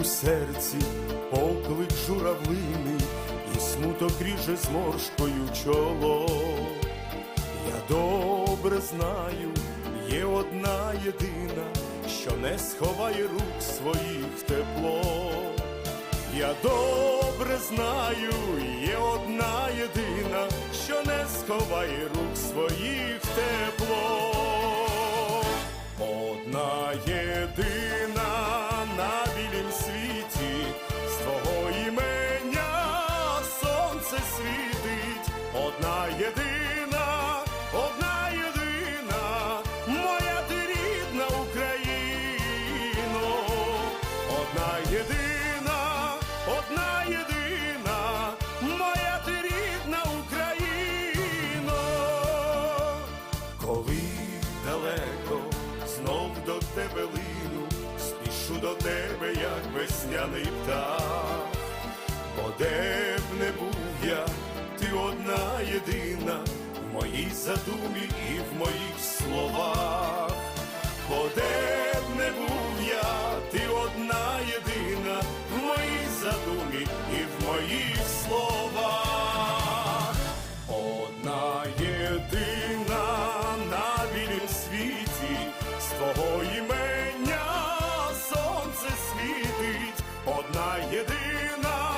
у серці поклик журавлини, і смуток ріже зморшкою чоло. Я добре знаю, є одна єдина, що не сховає рук своїх тепло. Я добре знаю, є одна єдина, що не сховає рук своїх тепло. na jeden єдина в моїй задумі і в моїх словах, бо де б не був я, ти одна єдина в моїй задумі і в моїх словах. Одна єдина на білім світі, з твого імення сонце світить, одна єдина,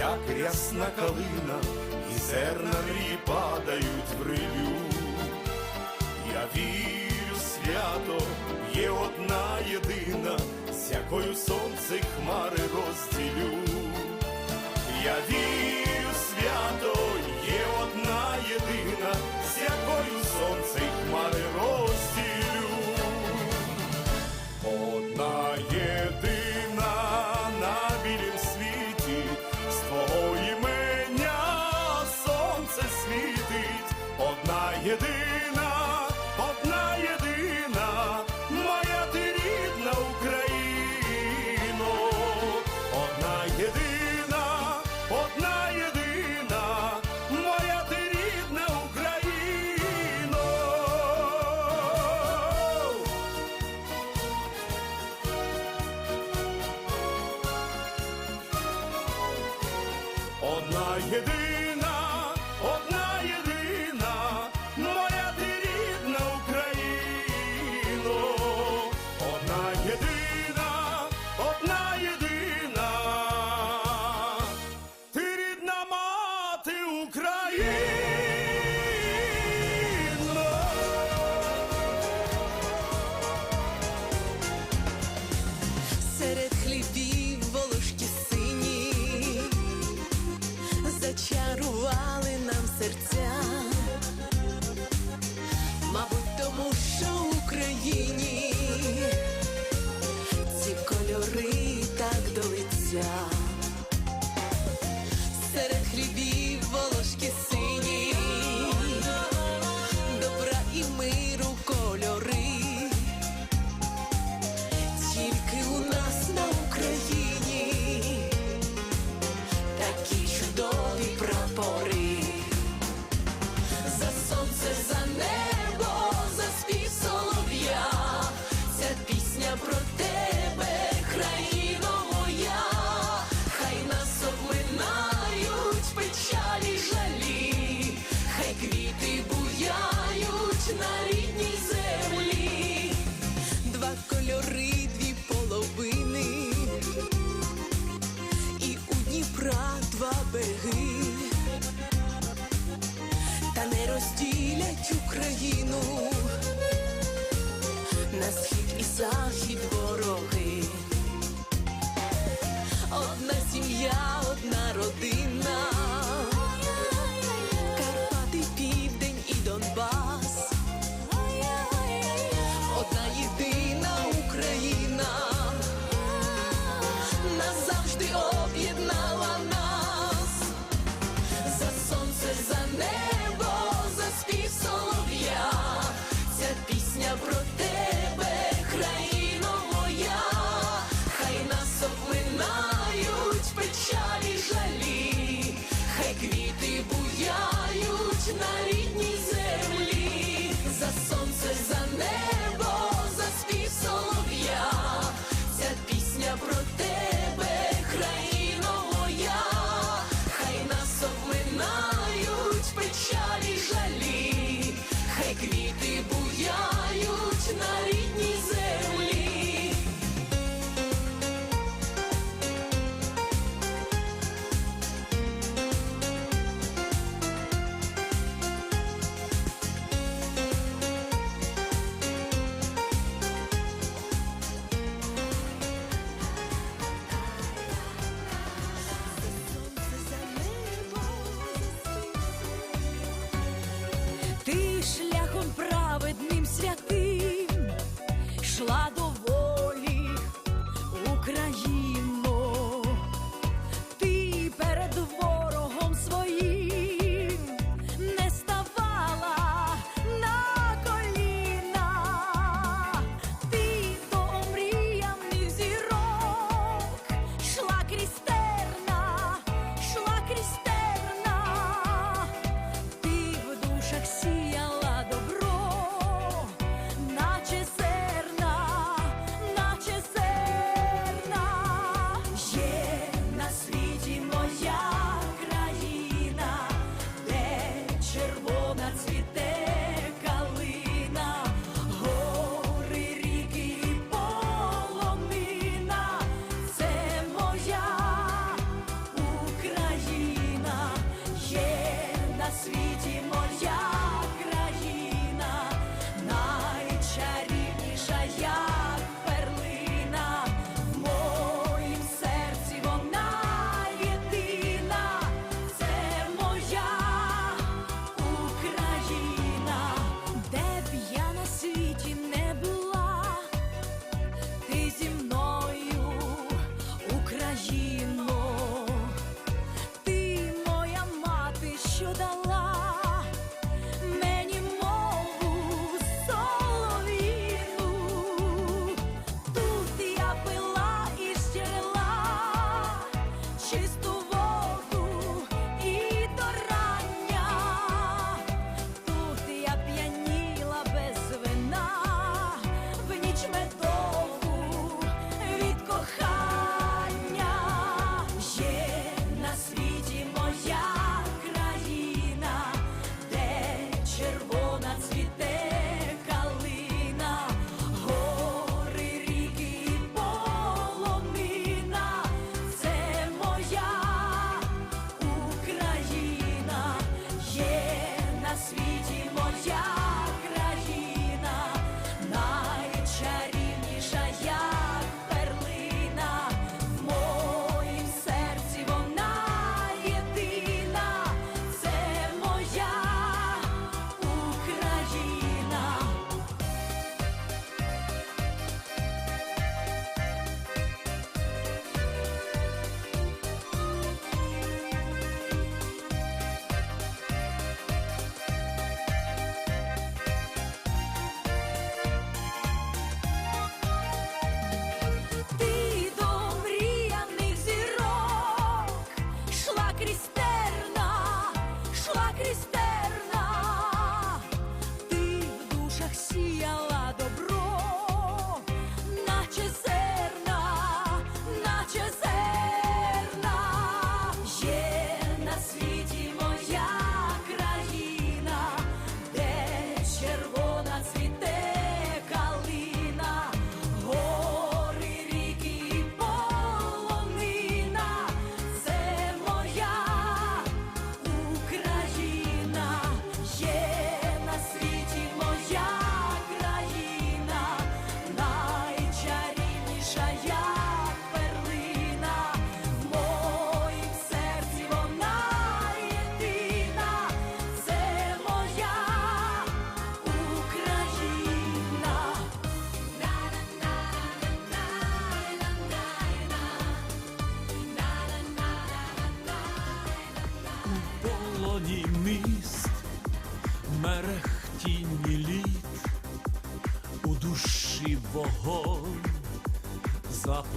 як рясна калина, і зерна мрії падають в рилю. Я вірю свято, є одна єдина, з якою сонце хмари розділю. Я вірю свято, є одна єдина, з якою сонце хмари єдина, одна єдина, моя ти рідна Україно, одна єдина, одна єдина, ти рідна мати Україно.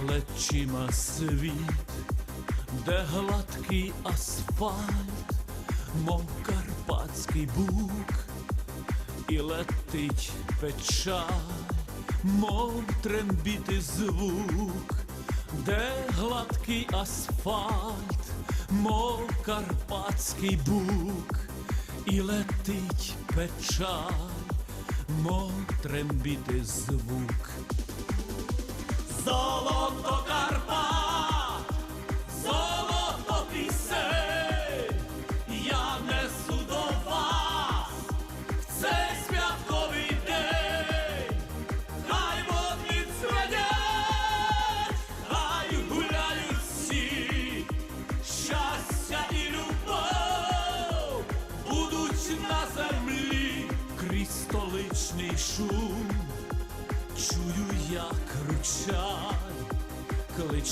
Плечима світ, де гладкий асфальт, мов карпатський бук, і летить печаль, мов трембіти звук, де гладкий асфальт, мов карпатський бук, і летить печаль, мов трембіти звук. Золото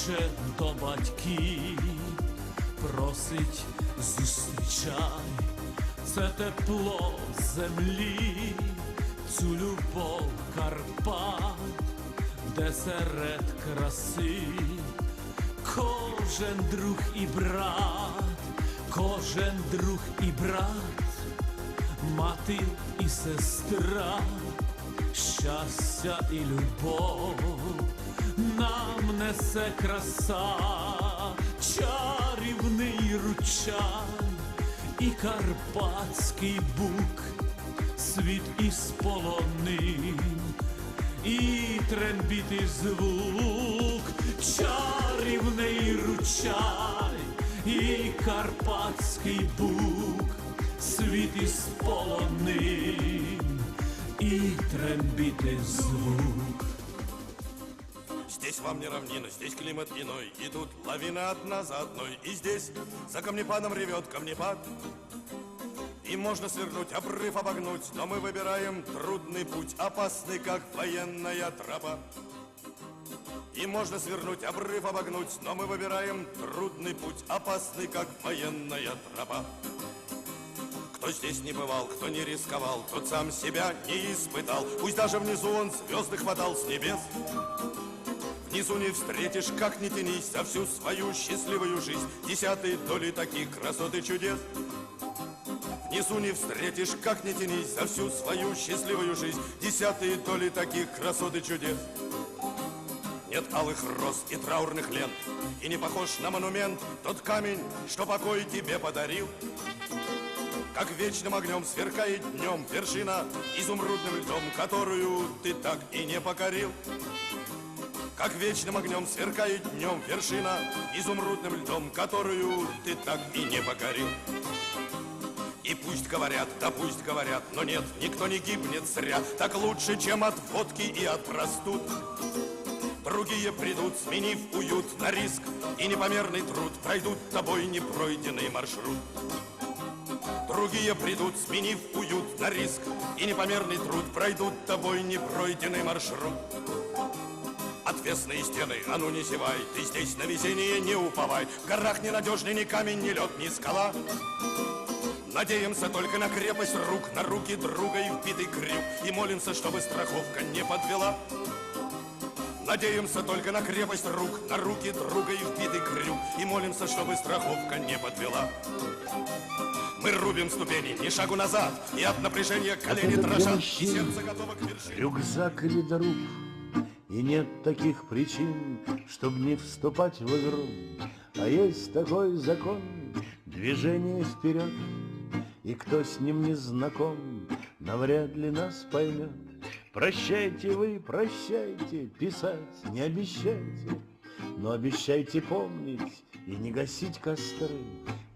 кличе до батьків, просить зустрічай, це тепло землі, цю любов Карпат, де серед краси кожен друг і брат, кожен друг і брат, мати і сестра щастя і любов нам несе краса, чарівний ручай і карпатський бук, світ із полонин, і трембіти звук, чарівний ручай і карпатський бук, світ із полонин и трембиты звук. Вам не равнина, здесь климат иной И тут лавина одна за одной И здесь за камнепадом ревет камнепад И можно свернуть, обрыв обогнуть Но мы выбираем трудный путь Опасный, как военная тропа И можно свернуть, обрыв обогнуть Но мы выбираем трудный путь Опасный, как военная тропа кто здесь не бывал, кто не рисковал, тот сам себя не испытал. Пусть даже внизу он звезды хватал с небес. Внизу не встретишь, как не тянись, за всю свою счастливую жизнь Десятой доли таких красот и чудес. Внизу не встретишь, как не тянись, за всю свою счастливую жизнь Десятые доли таких красот и чудес. Нет алых роз и траурных лент, и не похож на монумент Тот камень, что покой тебе подарил. Как вечным огнем сверкает днем вершина изумрудным льдом, которую ты так и не покорил. Как вечным огнем сверкает днем вершина изумрудным льдом, которую ты так и не покорил. И пусть говорят, да пусть говорят, но нет, никто не гибнет зря, так лучше, чем от водки и от простуд. Другие придут, сменив уют на риск и непомерный труд, пройдут тобой непройденный маршрут. Другие придут, сменив уют на риск И непомерный труд пройдут тобой непройденный маршрут Отвесные стены, а ну не зевай Ты здесь на везение не уповай. В горах ненадежный ни камень, ни лед, ни скала. Надеемся только на крепость рук На руки друга и вбитый крюк. И молимся, чтобы страховка не подвела. Надеемся только на крепость рук На руки друга и вбитый крюк. И молимся, чтобы страховка не подвела. Мы рубим ступени, ни шагу назад, и от напряжения колени дрожат, сердце готово к вершине. Рюкзак или дорог И нет таких причин, чтобы не вступать в игру. А есть такой закон Движение вперед. И кто с ним не знаком Навряд ли нас поймет. Прощайте вы, прощайте Писать не обещайте. Но обещайте помнить И не гасить костры.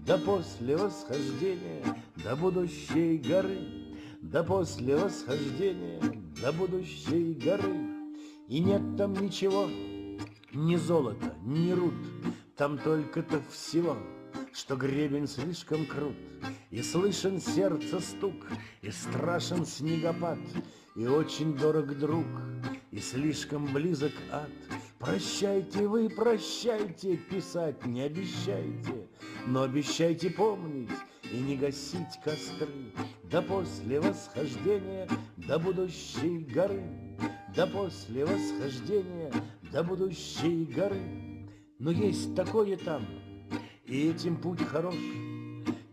Да после восхождения До будущей горы. Да после восхождения до будущей горы И нет там ничего, ни золота, ни руд Там только-то всего, что гребень слишком крут. И слышен сердце стук, и страшен снегопад. И очень дорог друг, и слишком близок ад. Прощайте вы, прощайте, писать не обещайте. Но обещайте помнить и не гасить костры. Да после восхождения до будущей горы Да после восхождения до будущей горы. Но есть такое там, и этим путь хорош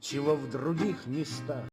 чего в других местах